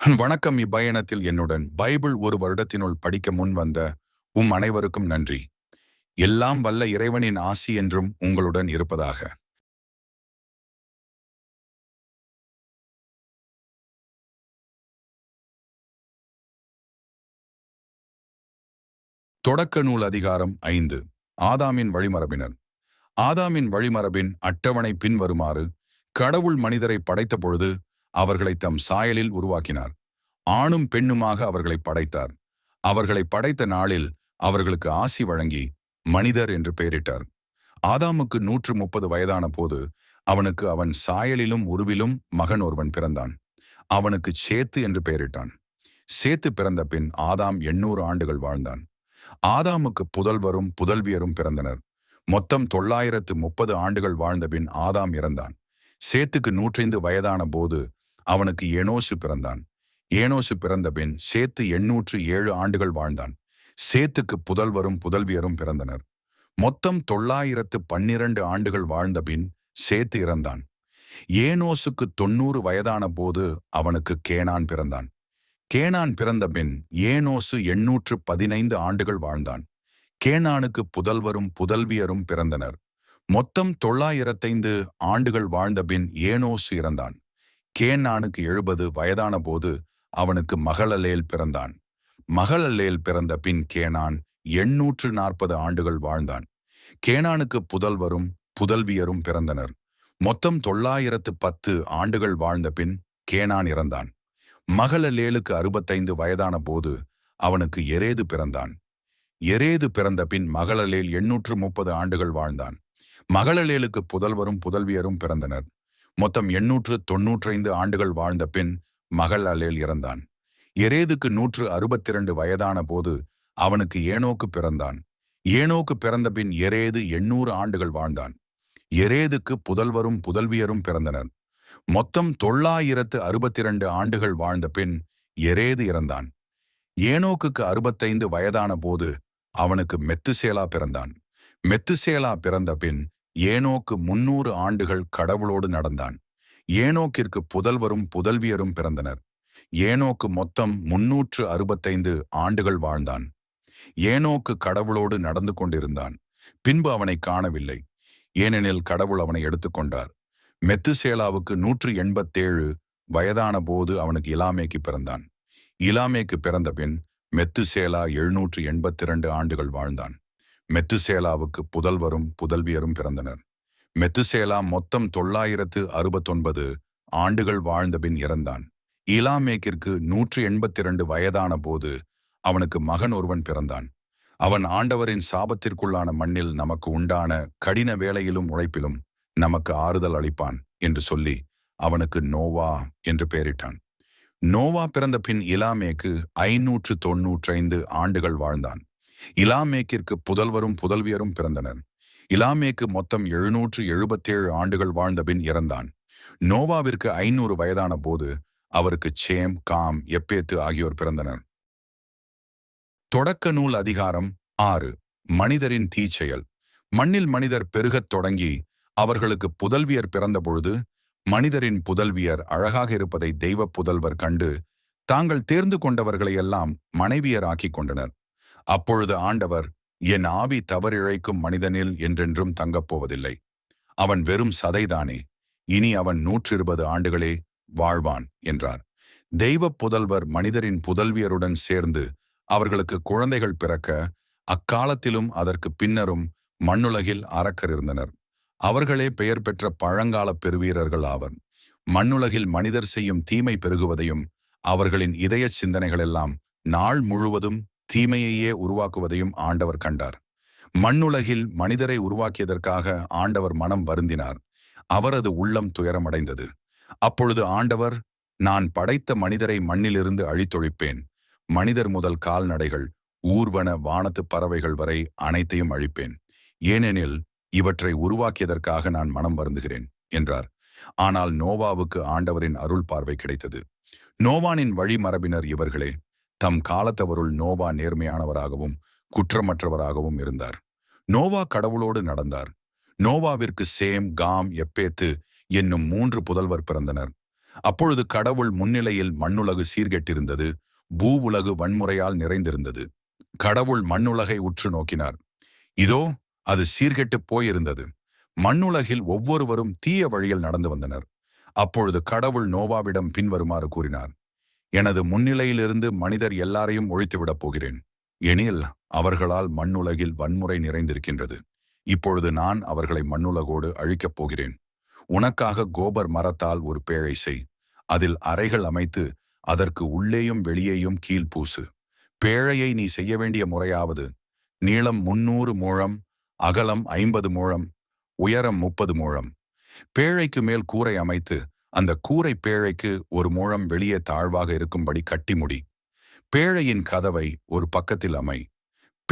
வணக்கம் இப்பயணத்தில் என்னுடன் பைபிள் ஒரு வருடத்தினுள் படிக்க முன் வந்த உம் அனைவருக்கும் நன்றி. எல்லாம் வல்ல இறைவனின் ஆசி என்றும் உங்களுடன் இருப்பதாக. தொடக்க நூல் அதிகாரம் ஐந்து. ஆதாமின் வழிமரபினர். ஆதாமின் வழிமரபின் அட்டவணை பின்வருமாறு கடவுள் மனிதரை படைத்த பொழுது அவர்களை தம் சாயலில் உருவாக்கினார். ஆணும் பெண்ணுமாக அவர்களை படைத்தார். அவர்களை படைத்த நாளில் அவர்களுக்கு ஆசி வழங்கி மனிதர் என்று பெயரிட்டார். ஆதாமுக்கு நூற்று முப்பது வயதான போது அவனுக்கு அவன் சாயலிலும் உருவிலும் மகன் ஒருவன் பிறந்தான். அவனுக்கு சேத்து என்று பெயரிட்டான். சேத்து பிறந்த பின் ஆதாம் எண்ணூறு ஆண்டுகள் வாழ்ந்தான். ஆதாமுக்கு புதல்வரும் புதல்வியரும் பிறந்தனர். மொத்தம் தொள்ளாயிரத்து முப்பது ஆண்டுகள் வாழ்ந்த பின் ஆதாம் இறந்தான். சேத்துக்கு நூற்றைந்து வயதான போது அவனுக்கு ஏனோசு பிறந்தான். ஏனோசு பிறந்த பின் சேத்து எண்ணூற்று ஏழு ஆண்டுகள் வாழ்ந்தான். சேத்துக்கு புதல்வரும் புதல்வியரும் பிறந்தனர். மொத்தம் தொள்ளாயிரத்து பன்னிரண்டு ஆண்டுகள் வாழ்ந்த பின் சேத்து இறந்தான். ஏனோசுக்கு தொன்னூறு வயதான போது அவனுக்கு கேனான் பிறந்தான். கேனான் பிறந்த பின் ஏனோசு எண்ணூற்று பதினைந்து ஆண்டுகள் வாழ்ந்தான். கேனானுக்கு புதல்வரும் புதல்வியரும் பிறந்தனர். மொத்தம் தொள்ளாயிரத்தைந்து ஆண்டுகள் வாழ்ந்த பின் ஏனோசு இறந்தான். கேனானுக்கு எழுபது வயதான போது அவனுக்கு மகளலேல் பிறந்தான். மகளலேல் பிறந்த பின் கேனான் எண்ணூற்று நாற்பது ஆண்டுகள் வாழ்ந்தான். கேனானுக்கு புதல்வரும் புதல்வியரும் பிறந்தனர். மொத்தம் தொள்ளாயிரத்து பத்து ஆண்டுகள் வாழ்ந்த பின் கேனான் இறந்தான். மகளலேலுக்கு அறுபத்தைந்து வயதான போது அவனுக்கு எரேது பிறந்தான். எரேது பிறந்த பின் மகளலேல் எண்ணூற்று முப்பது ஆண்டுகள் வாழ்ந்தான். மகளலேலுக்கு புதல்வரும் புதல்வியரும் பிறந்தனர். மொத்தம் எண்ணூற்று தொன்னூற்றைந்து ஆண்டுகள் வாழ்ந்த பின் மகள் அலேல் இறந்தான். எரேதுக்கு நூற்று அறுபத்தி இரண்டு வயதான போது அவனுக்கு ஏனோக்கு பிறந்தான். ஏனோக்கு பிறந்த பின் எரேது எண்ணூறு ஆண்டுகள் வாழ்ந்தான். எரேதுக்கு புதல்வரும் புதல்வியரும் பிறந்தனர். மொத்தம் தொள்ளாயிரத்து அறுபத்தி இரண்டு ஆண்டுகள் வாழ்ந்த பின் எரேது இறந்தான். ஏனோக்குக்கு அறுபத்தைந்து வயதான போது அவனுக்கு மெத்துசேலா பிறந்தான். மெத்துசேலா பிறந்த பின் ஏனோக்கு முன்னூறு ஆண்டுகள் கடவுளோடு நடந்தான். ஏனோக்கிற்கு புதல்வரும் புதல்வியரும் பிறந்தனர். ஏனோக்கு மொத்தம் முன்னூற்று அறுபத்தைந்து ஆண்டுகள் வாழ்ந்தான். ஏனோக்கு கடவுளோடு நடந்து கொண்டிருந்தான். பின்பு அவனை காணவில்லை. ஏனெனில் கடவுள் அவனை எடுத்துக்கொண்டார் மெத்துசேலாவுக்கு நூற்று எண்பத்தேழு வயதான போது அவனுக்கு இலாமேக்கு பிறந்தான். இலாமேக்கு பிறந்த பின் மெத்துசேலா எழுநூற்று எண்பத்தி இரண்டு ஆண்டுகள் வாழ்ந்தான். மெத்துசேலாவுக்கு புதல்வரும் புதல்வியரும் பிறந்தனர். மெத்துசேலா மொத்தம் தொள்ளாயிரத்து அறுபத்தொன்பது ஆண்டுகள் வாழ்ந்தபின் இறந்தான். இலாமேக்கிற்கு நூற்று எண்பத்தி இரண்டு வயதான போது அவனுக்கு மகன் ஒருவன் பிறந்தான். அவன் ஆண்டவரின் சாபத்திற்குள்ளான மண்ணில் நமக்கு உண்டான கடின வேலையிலும் உழைப்பிலும் நமக்கு ஆறுதல் அளிப்பான் என்று சொல்லி அவனுக்கு நோவா என்று பெயரிட்டான். நோவா பிறந்த பின் இலாமேக்கு ஐநூற்று தொன்னூற்றைந்து ஆண்டுகள் வாழ்ந்தான். இலாமேக்கிற்கு புதல்வரும் புதல்வியரும் பிறந்தனர். இலாமேக்கு மொத்தம் எழுநூற்று எழுபத்தேழு ஆண்டுகள் வாழ்ந்த பின் இறந்தான். நோவாவிற்கு ஐநூறு வயதான போது அவருக்கு சேம் காம் எப்பேத்து ஆகியோர் பிறந்தனர். தொடக்க நூல் அதிகாரம் ஆறு. மனிதரின் தீச்செயல். மண்ணில் மனிதர் பெருகத் தொடங்கி அவர்களுக்கு புதல்வியர் பிறந்தபொழுது மனிதரின் புதல்வியர் அழகாக இருப்பதை தெய்வ புதல்வர் கண்டு தாங்கள் தேர்ந்து கொண்டவர்களையெல்லாம் மனைவியராக்கிக் கொண்டனர். அப்பொழுது ஆண்டவர் என் ஆவி தவறிழைக்கும் மனிதனில் என்றென்றும் தங்கப்போவதில்லை. அவன் வெறும் சதைதானே. இனி அவன் நூற்றிருபது ஆண்டுகளே வாழ்வான் என்றார். தெய்வ புதல்வர் மனிதரின் புதல்வியருடன் சேர்ந்து அவர்களுக்கு குழந்தைகள் பிறக்க அக்காலத்திலும் அதற்கு பின்னரும் மண்ணுலகில் அரக்கர் இருந்தனர். அவர்களே பெயர் பெற்ற பழங்கால பெருவீரர்கள் ஆவர். மண்ணுலகில் மனிதர் செய்யும் தீமை பெருகுவதையும் அவர்களின் இதய சிந்தனைகளெல்லாம் நாள் முழுவதும் தீமையையே உருவாக்குவதையும் ஆண்டவர் கண்டார். மண்ணுலகில் மனிதரை உருவாக்கியதற்காக ஆண்டவர் மனம் வருந்தினார். அவரது உள்ளம் துயரமடைந்தது. அப்பொழுது ஆண்டவர் நான் படைத்த மனிதரை மண்ணிலிருந்து அழித்தொழிப்பேன். மனிதர் முதல் கால்நடைகள் ஊர்வன வானத்து பறவைகள் வரை அனைத்தையும் அழிப்பேன். ஏனெனில் இவற்றை உருவாக்கியதற்காக நான் மனம் வருந்துகிறேன் என்றார். ஆனால் நோவாவுக்கு ஆண்டவரின் அருள் பார்வை கிடைத்தது. நோவானின் வழிமரபினர் இவர்களே தம் காலத்தவருள் நோவா நேர்மையானவராகவும் குற்றமற்றவராகவும் இருந்தார். நோவா கடவுளோடு நடந்தார். நோவாவிற்கு சேம் காம் எப்பேத்து என்னும் மூன்று புதல்வர் பிறந்தனர். அப்பொழுது கடவுள் முன்னிலையில் மண்ணுலகு சீர்கெட்டிருந்தது. பூவுலகு வன்முறையால் நிறைந்திருந்தது. கடவுள் மண்ணுலகை உற்று நோக்கினார். இதோ அது சீர்கெட்டுப் போயிருந்தது. மண்ணுலகில் ஒவ்வொருவரும் தீய வழியில் நடந்து வந்தனர். அப்பொழுது கடவுள் நோவாவிடம் பின்வருமாறு கூறினார். எனது முன்னிலையிலிருந்து மனிதர் எல்லாரையும் ஒழித்துவிடப் போகிறேன். எனில் அவர்களால் மண்ணுலகில் வன்முறை நிறைந்திருக்கின்றது. இப்பொழுது நான் அவர்களை மண்ணுலகோடு அழிக்கப் போகிறேன். உனக்காக கோபர் மரத்தால் ஒரு பேழை செய். அதில் அறைகள் அமைத்து அதற்கு உள்ளேயும் வெளியேயும் கீழ் பூசு. பேழையை நீ செய்ய வேண்டிய முறையாவது. நீளம் முன்னூறு மூழம் அகலம் ஐம்பது மூழம் உயரம் முப்பது மூழம். பேழைக்கு மேல் கூரை அமைத்து அந்த கூரை பேழைக்கு ஒரு மூழம் வெளியே தாழ்வாக இருக்கும்படி கட்டி முடி. பேழையின் கதவை ஒரு பக்கத்தில் அமை.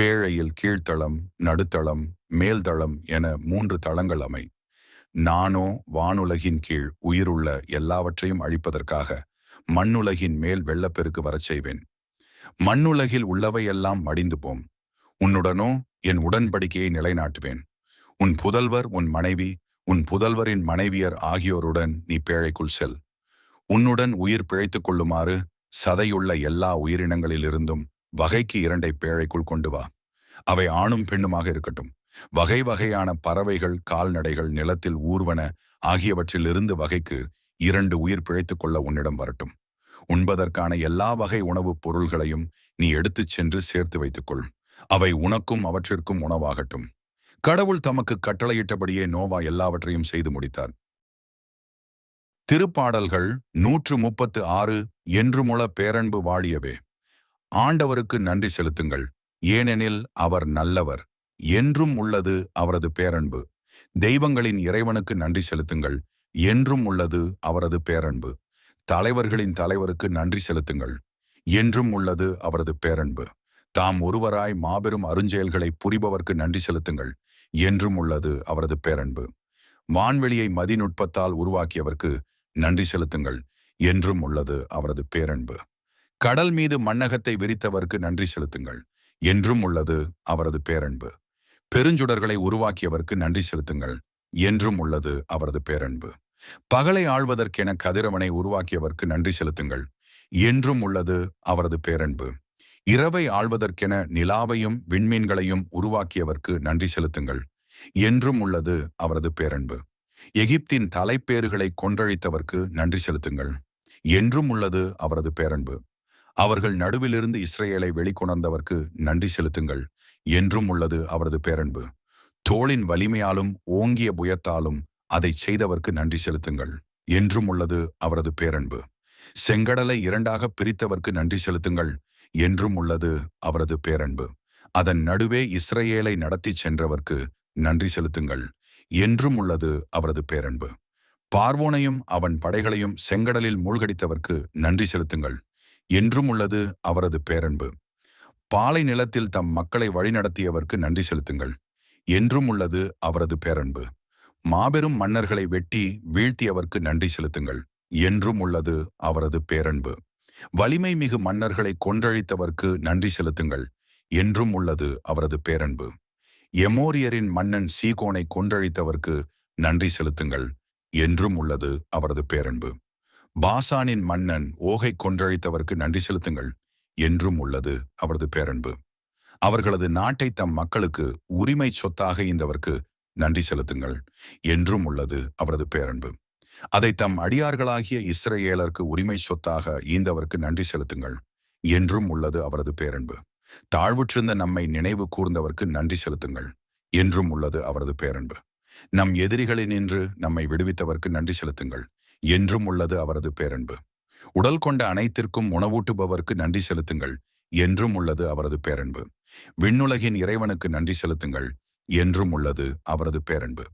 பேழையில் கீழ்த்தளம் நடுத்தளம் மேல்தளம் என மூன்று தளங்கள் அமை. நானோ வானுலகின் கீழ் உயிருள்ள எல்லாவற்றையும் அழிப்பதற்காக மண்ணுலகின் மேல் வெள்ளப்பெருக்கு வரச் செய்வேன். மண்ணுலகில் உள்ளவையெல்லாம் மடிந்து போம். உன்னுடனோ என் உடன்படிக்கையை நிலைநாட்டுவேன். உன் புதல்வர் உன் மனைவி உன் புதல்வரின் மனைவியர் ஆகியோருடன் நீ பேழைக்குள் செல். உன்னுடன் உயிர் பிழைத்துக் கொள்ளுமாறு சதையுள்ள எல்லா உயிரினங்களிலிருந்தும் வகைக்கு இரண்டை பேழைக்குள் கொண்டு வா. அவை ஆணும் பெண்ணுமாக இருக்கட்டும். வகை வகையான பறவைகள் கால்நடைகள் நிலத்தில் ஊர்வன ஆகியவற்றிலிருந்து வகைக்கு இரண்டு உயிர் பிழைத்துக் கொள்ள உன்னிடம் வரட்டும். உண்பதற்கான எல்லா வகை உணவுப் பொருள்களையும் நீ எடுத்துச் சென்று சேர்த்து வைத்துக்கொள் அவை உனக்கும் அவற்றிற்கும் உணவாகட்டும். கடவுள் தமக்கு கட்டளையிட்டபடியே நோவா எல்லாவற்றையும் செய்து முடித்தார். திருப்பாடல்கள் நூற்று முப்பத்து ஆறு என்றுமுள பேரன்பு வாழியவே. ஆண்டவருக்கு நன்றி செலுத்துங்கள். ஏனெனில் அவர் நல்லவர். என்றும் உள்ளது அவரது பேரன்பு. தெய்வங்களின் இறைவனுக்கு நன்றி செலுத்துங்கள். என்றும் உள்ளது அவரது பேரன்பு. தலைவர்களின் தலைவருக்கு நன்றி செலுத்துங்கள். என்றும் உள்ளது அவரது பேரன்பு. தாம் ஒருவராய் மாபெரும் அருஞ்செயல்களை புரிபவர்க்கு நன்றி செலுத்துங்கள். என்றும் உள்ளது அவரது பேரன்பு. வான்வெளியை மதிநுட்பத்தால் உருவாக்கியவர்க்கு நன்றி செலுத்துங்கள் என்றும் உள்ளது அவரது பேரன்பு. கடல் மீது மண்ணகத்தை விரித்தவர்க்கு நன்றி செலுத்துங்கள் என்றும் உள்ளது அவரது பேரன்பு. பெருஞ்சுடர்களை உருவாக்கியவர்க்கு நன்றி செலுத்துங்கள் என்றும் உள்ளது அவரது பேரன்பு. பகலை ஆழ்வதற்கென கதிரவனை உருவாக்கியவர்க்கு நன்றி செலுத்துங்கள் என்றும் உள்ளது அவரது பேரன்பு. இரவை ஆழ்வதற்கென நிலாவையும் விண்மீன்களையும் உருவாக்கியவர்க்கு நன்றி செலுத்துங்கள். என்றும் உள்ளது அவரது பேரன்பு. எகிப்தின் தலைப்பேறுகளை கொன்றழித்தவர்க்கு நன்றி செலுத்துங்கள். என்றும் உள்ளது அவரது பேரன்பு. அவர்கள் நடுவிலிருந்து இஸ்ரேலை வெளிக்கொணர்ந்தவர்க்கு நன்றி செலுத்துங்கள். என்றும் உள்ளது அவரது பேரன்பு. தோளின் வலிமையாலும் ஓங்கிய புயத்தாலும் அதை செய்தவர்க்கு நன்றி செலுத்துங்கள். என்றும் உள்ளது அவரது பேரன்பு. செங்கடலை இரண்டாக பிரித்தவர்க்கு நன்றி செலுத்துங்கள். என்றும் உள்ளது அவரது பேரன்பு. அதன் நடுவே இஸ்ரேலை நடத்தி சென்றவர்க்கு நன்றி செலுத்துங்கள். என்றும் உள்ளது அவரது பேரன்பு. பார்வோனையும் அவன் படைகளையும் செங்கடலில் மூழ்கடித்தவர்க்கு நன்றி செலுத்துங்கள். என்றும் உள்ளது அவரது பேரன்பு. பாலை நிலத்தில் தம் மக்களை வழிநடத்தியவர்க்கு நன்றி செலுத்துங்கள். என்றும் உள்ளது அவரது பேரன்பு. மாபெரும் மன்னர்களை வெட்டி வீழ்த்தியவர்க்கு நன்றி செலுத்துங்கள். என்றும் உள்ளது அவரது பேரன்பு. வலிமை மிகு மன்னர்களை கொன்றழித்தவர்க்கு நன்றி செலுத்துங்கள். என்றும் உள்ளது அவரது பேரன்பு. எமோரியரின் மன்னன் சீகோனை கொன்றழித்தவர்க்கு நன்றி செலுத்துங்கள். என்றும் உள்ளது அவரது பேரன்பு. பாசானின் மன்னன் ஓகை கொன்றழித்தவர்க்கு நன்றி செலுத்துங்கள். என்றும் உள்ளது அவரது பேரன்பு. அவர்களது நாட்டை தம் மக்களுக்கு உரிமை சொத்தாக ஈந்தவர்க்கு நன்றி செலுத்துங்கள். என்றும் உள்ளது அவரது பேரன்பு. அதை தம் அடியார்களாகிய இஸ்ரேலருக்கு உரிமை சொத்தாக ஈந்தவர்க்கு நன்றி செலுத்துங்கள். என்றும் உள்ளது அவரது பேரன்பு. தாழ்வுற்றிருந்த நம்மை நினைவு கூர்ந்தவர்க்கு நன்றி செலுத்துங்கள். என்றும் உள்ளது அவரது பேரன்பு. நம் எதிரிகளில் நின்று நம்மை விடுவித்தவர்க்கு நன்றி செலுத்துங்கள். என்றும் உள்ளது அவரது பேரன்பு. உடல் கொண்ட அனைத்திற்கும் உணவூட்டுபவர்க்கு நன்றி செலுத்துங்கள். என்றும் உள்ளது அவரது பேரன்பு. விண்ணுலகின் இறைவனுக்கு நன்றி செலுத்துங்கள். என்றும் உள்ளது அவரது பேரன்பு.